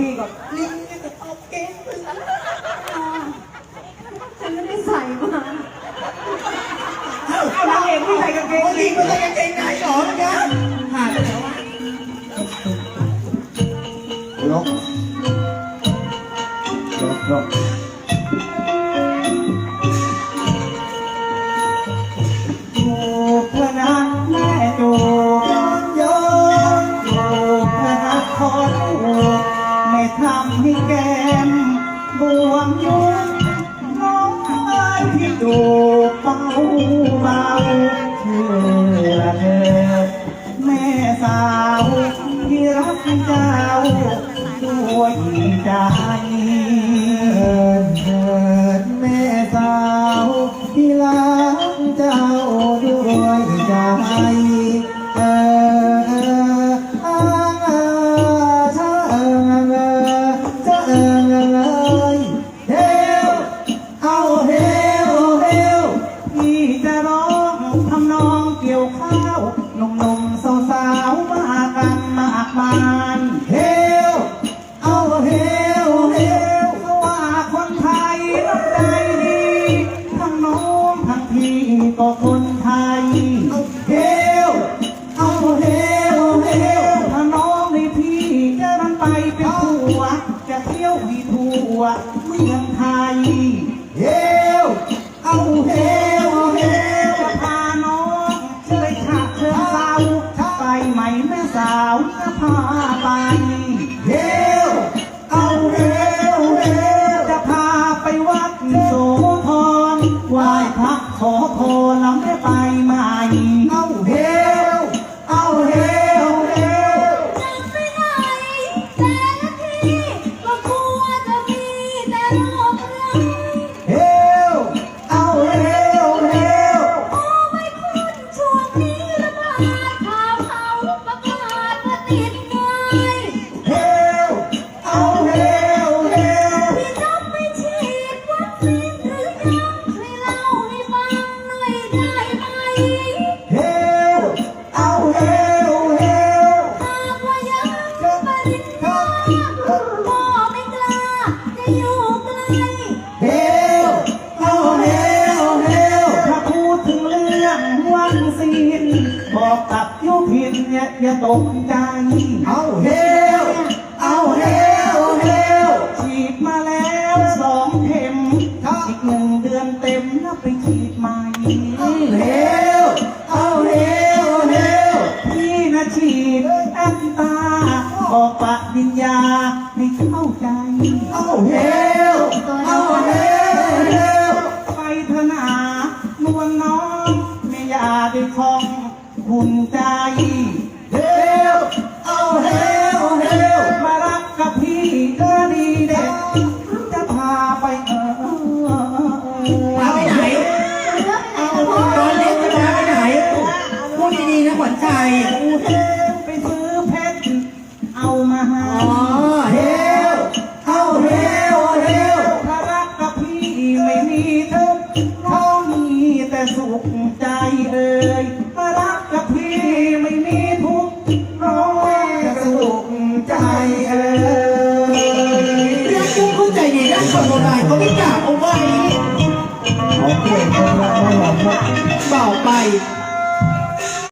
พี่ก่อนลิงเนี่ยจะเอาเก่งฉันไม่ได้ใส่มาเอานางเอกที่ใส่กางเกงลิลิงงมันใส่กางเกงในหรอเนี่ยหาแล้ววะลกลกลก ทำให้แก้มบวมยุบน้องไม้ที่จูบเบาเบาเชื่อเธอแม่สาวที่รักเจ้าด้วยใจเถิดแม่สาวที่รักากมายเฮลเอาเฮลเฮลเพราว่าคนไทยน้ำใจดีทั้งน้องทั้งพี่ก็คนไทยเฮลเอาเฮลเฮลถ้าน้องในพี่จะนไปเป็นผัวจะเที่ยวให้ทั่วเมืองไทย พาไปเฮลเอาเฮลเฮลจะพาไปวัดโสธรไหว้พระขอพรแล้ว อกกับยุพินเนี่ยอย่าตกใจ เอาเฮลเอาเฮลเฮลฉีดมาแล้วสองเข็มอีกหนึ่งเดือนเต็มแล้วไปฉีดใหม่เฮลเอาเฮลเฮลพี่นะฉีดแอนตาบอกปะดิญญา อุ่นใจ เฮลเอาเฮลเฮลมารักกับพี่ก็ดีเด็กจะพาไปเออพาไปไหนตอนเล็กจะพาไปไหนพูดดีๆนะขวัญใจ ไปซื้อเพชรเอามาให้ ตัวไหนก็ไม่กล้าเอาไว้ เอเอนเขาหวังว่าเบาไป